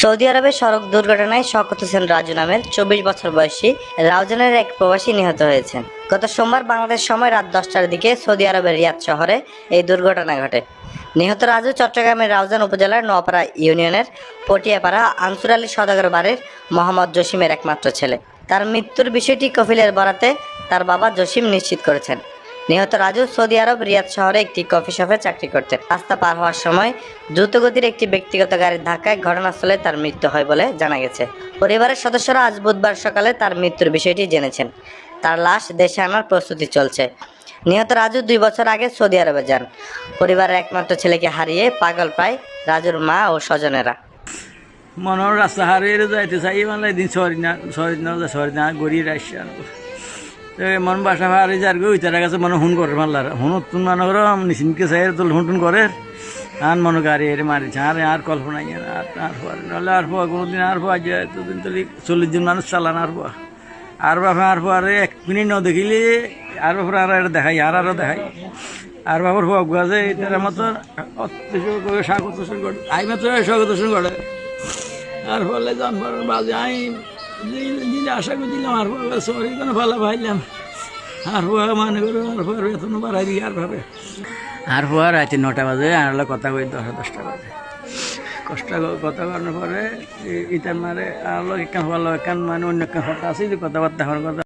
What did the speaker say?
Saudi আরবের সড়ক দুর্ঘটনায় শকত হোসেন রাজু নামের চব্বিশ বছর বয়সী রাউজানের এক প্রবাসী নিহত হয়েছেন। গত সোমবার বাংলাদেশ সময় রাত দশটার দিকে সৌদি আরবের রিয়াদ শহরে এই দুর্ঘটনা ঘটে। নিহত রাজু চট্টগ্রামের রাউজান উপজেলার নোয়াপাড়া ইউনিয়নের পটিয়াপাড়া আনসুর আলী সদাগর বাড়ির মোহাম্মদ জসিমের একমাত্র ছেলে। তার মৃত্যুর বিষয়টি কফিলের বরাতে তার বাবা জসিম নিশ্চিত করেছেন। নিহত রাজু সৌদি আরব রিয়াদ শহরে একটি কফি শপে চাকরি করতেন। রাস্তা পার হওয়ার সময় দ্রুতগতির একটি ব্যক্তিগত গাড়ির ধাক্কায় ঘটনাস্থলে তার মৃত্যু হয় বলে জানা গেছে। পরিবারের সদস্যরা আজ বুধবার সকালে তার মৃত্যুর বিষয়টি জেনেছেন। তার লাশ দেশে আনার প্রস্তুতি চলছে। নিহত রাজু দুই বছর আগে সৌদি আরবে যান। পরিবারের একমাত্র ছেলেকে হারিয়ে পাগল পায় রাজুর মা ও স্বজনেরা। মনৰ রাস্তা হারিয়ে যাইতে চাই মানে এদিন ছয়দিনা ছয়দিনা ছয়দিনা গড়ি ৰাইছে আৰু মন বাসা হারি যার গো ইতারা কাছে মনে হুন করে মারলার। হুনত তুন মনে করো নিশিনকে চাই তো হুন টুন করে। আন মনে গাড়ি এর মারিছে আর আর কল্পনা আর আর পর নাহলে আর পর কোনোদিন আর পর যায় এতদিন তো চল্লিশ জন মানুষ চালান আর পর আর বাপে আর পর এক মিনিট ন দেখিলে, আর বাপর আর আর দেখাই, আর আরও দেখাই। আর বাপর ভোগ গাছে এটার মতো স্বাগত আই মাত্র স্বাগত করে। আর ফলে জন্মের বাজে আমি দিলে আশা করে দিলাম আর সরি কোনো ভালো ভাইলাম আর ফুয়া মানে করো, আর ফুয়ার বেতন বাড়াই দিই আর ভাবে। আর ফুয়া রাতে নটা বাজে, আর হলো কথা কই দশটা দশটা বাজে। কষ্ট কথা করার পরে ই- ইটার মারে, আর লোক এখান ভালো এখান মানে অন্য এখান কথা আছে কথাবার্তা হওয়ার কথা।